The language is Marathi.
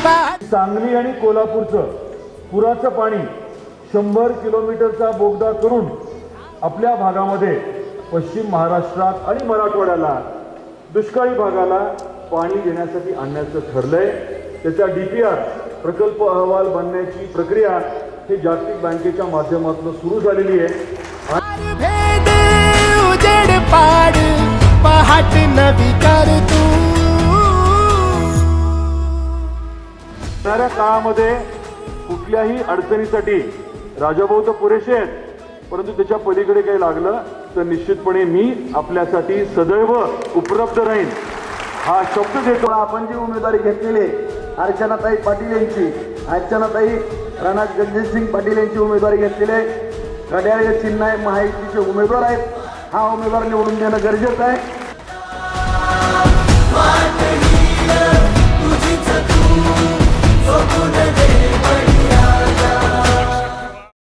सांगली आणि कोल्हापूरचं पुराचं पाणी शंभर किलोमीटरचा बोगदा करून आपल्या भागामध्ये पश्चिम महाराष्ट्रात आणि मराठवाड्याला दुष्काळी भागाला पाणी देण्यासाठी आणण्याचं ठरलंय. त्याचा डी पी आर प्रकल्प अहवाल बनण्याची प्रक्रिया ही जागतिक बँकेच्या माध्यमातून सुरू झालेली आहे. येणाऱ्या काळामध्ये कुठल्याही अडचणीसाठी राजाभाऊ तर पुरेसे आहेत परंतु त्याच्या पलीकडे काही लागलं तर निश्चितपणे मी आपल्यासाठी सदैव उपलब्ध राहीन. हा शब्द देतो. आपण जी उमेदवारी घेतलेली आहे अर्चनाताई पाटील यांची अर्चनाताई राणा गंजीतसिंग पाटील यांची उमेदवारी घेतलेली आहे. घड्याळ चिन्ह आहे महायुतीचे उमेदवार आहेत. हा उमेदवार निवडून देणं गरजेचं आहे. గొప్ప దేవడి